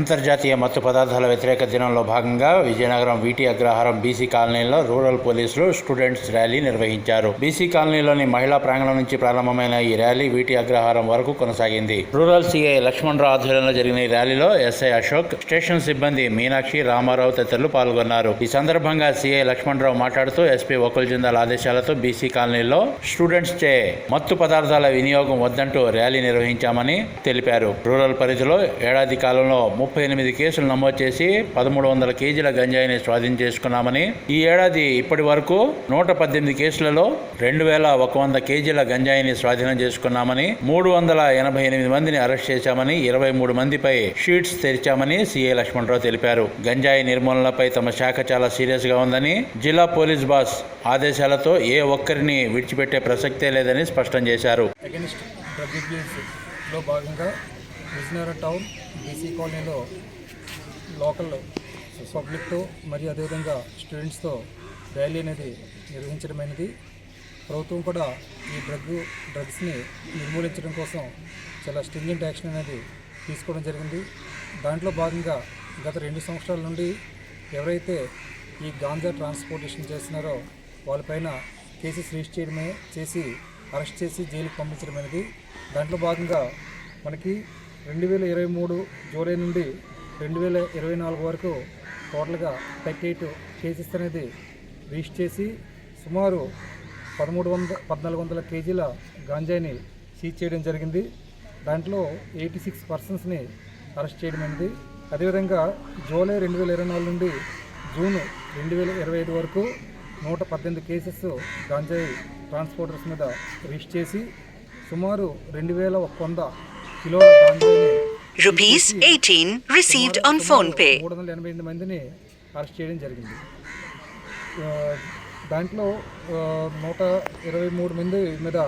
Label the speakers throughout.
Speaker 1: అంతర్జాతీయ మత్తు పదార్థాల వ్యతిరేక దినంలో భాగంగా Vizianagaram V T Agraharam BC కాలనీలో రూరల్ పోలీసులు స్టూడెంట్స్ ర్యాలీ నిర్వహించారు. బీసీ కాలనీలోని మహిళా ప్రాంగణం నుంచి ప్రారంభమైన ఈ ర్యాలీ వీటి అగ్రహారం వరకు కొనసాగింది. రూరల్ సీఐ లక్ష్మణరావు ఆధ్వర్యంలో జరిగిన ఈ ర్యాలీలో ఎస్ఐ అశోక్ స్టేషన్ సిబ్బంది మీనాక్షి రామారావు తదితరులు పాల్గొన్నారు. ఈ సందర్భంగా సీఐ లక్ష్మణరావు మాట్లాడుతూ ఎస్పీ వకుల్ జిందాల్ ఆదేశాలతో బీసీ కాలనీలో స్టూడెంట్స్ చే మత్తు పదార్థాల వినియోగం వద్దంటూ ర్యాలీ నిర్వహించామని తెలిపారు. రూరల్ పరిధిలో ఏడాది కాలంలో ముప్పై ఎనిమిది కేసులు నమోదు చేసి పదమూడు వందల కేజీల గంజాయిని స్వాధీనం చేసుకున్నామని ఈ ఏడాది ఇప్పటి వరకు నూట పద్దెనిమిది కేసులలో రెండు వేల ఒక వంద కేజీల గంజాయిని స్వాధీనం చేసుకున్నామని మూడు వందల ఎనభై ఎనిమిది మందిని అరెస్ట్ చేశామని ఇరవై మూడు మందిపై షీట్స్ తెరిచామని సీఏ లక్ష్మణరావు తెలిపారు. గంజాయి నిర్మూలనపై తమ శాఖ చాలా సీరియస్గా ఉందని జిల్లా పోలీస్ బాస్ ఆదేశాలతో ఏ ఒక్కరిని విడిచిపెట్టే ప్రసక్తే లేదని స్పష్టం చేశారు.
Speaker 2: భాగంగా విజయనగరం టౌన్ బీసీ కాలనీలో లోకల్ పబ్లిక్తో మరియు అదేవిధంగా స్టూడెంట్స్తో ర్యాలీ అనేది నిర్వహించడమైనది. ప్రభుత్వం కూడా ఈ డ్రగ్ డ్రగ్స్ని నిర్మూలించడం కోసం చాలా స్ట్రింజెంట్ యాక్షన్ అనేది తీసుకోవడం జరిగింది. దాంట్లో భాగంగా గత రెండు సంవత్సరాల నుండి ఎవరైతే ఈ గాంజా ట్రాన్స్పోర్టేషన్ చేస్తున్నారో వాళ్ళపైన కేసెస్ రిజిస్టర్ చేయడమే చేసి అరెస్ట్ చేసి జైలుకు పంపించడం అనేది దాంట్లో భాగంగా మనకి రెండు వేల ఇరవై మూడు జూలై నుండి రెండు వేల ఇరవై నాలుగు వరకు టోటల్గా థర్టీ ఎయిట్ కేసెస్ అనేది రిజిస్టర్ చేసి సుమారు పదమూడు వంద పద్నాలుగు వందల కేజీల గాంజాయిని సీజ్ చేయడం జరిగింది. దాంట్లో ఎయిటీ సిక్స్ పర్సన్స్ని అరెస్ట్ చేయడం అయింది అదేవిధంగా జూలై రెండు వేల ఇరవై నాలుగు నుండి జూన్ రెండు వేల ఇరవై ఐదు వరకు నూట పద్దెనిమిది కేసెస్ గాంజాయి ట్రాన్స్పోర్టర్స్ మీద రిజిస్టర్ చేసి సుమారు రెండు వేల ఒక వంద
Speaker 3: Rupees 18 received on phone pay.
Speaker 2: మూడు వందల ఎనభై ఎనిమిది మందిని అరెస్ట్ చేయడం జరిగింది దాంట్లో నూట ఇరవై మూడు మంది మీద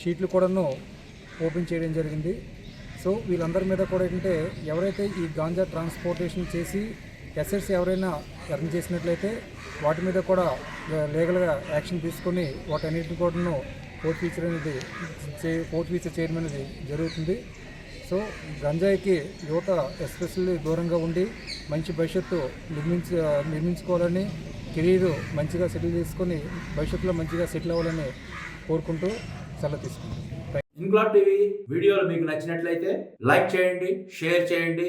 Speaker 2: షీట్లు కూడాను ఓపెన్ చేయడం జరిగింది సో వీళ్ళందరి మీద కూడా ఏంటంటే ఎవరైతే ఈ గాంజా ట్రాన్స్పోర్టేషన్ చేసి ఎసెట్స్ ఎవరైనా ఎర్న్ చేసినట్లయితే వాటి మీద కూడా లీగల్గా యాక్షన్ తీసుకొని వాటన్నిటిని కూడాను కోర్టు ఫీచర్ అనేది చే కోర్టు ఫీచర్ చేయడం అనేది జరుగుతుంది. సో గంజాయికి యువత ఎస్పెషల్లీ దూరంగా ఉండి మంచి భవిష్యత్తు నిర్మించ నిర్మించుకోవాలని కెరీర్ మంచిగా సెటిల్ చేసుకొని భవిష్యత్తులో మంచిగా సెటిల్ అవ్వాలని కోరుకుంటూ సెలవు తీసుకుంటాం
Speaker 1: ఇంక్లాబ్ టీవీ వీడియోలు మీకు నచ్చినట్లయితే లైక్ చేయండి షేర్ చేయండి.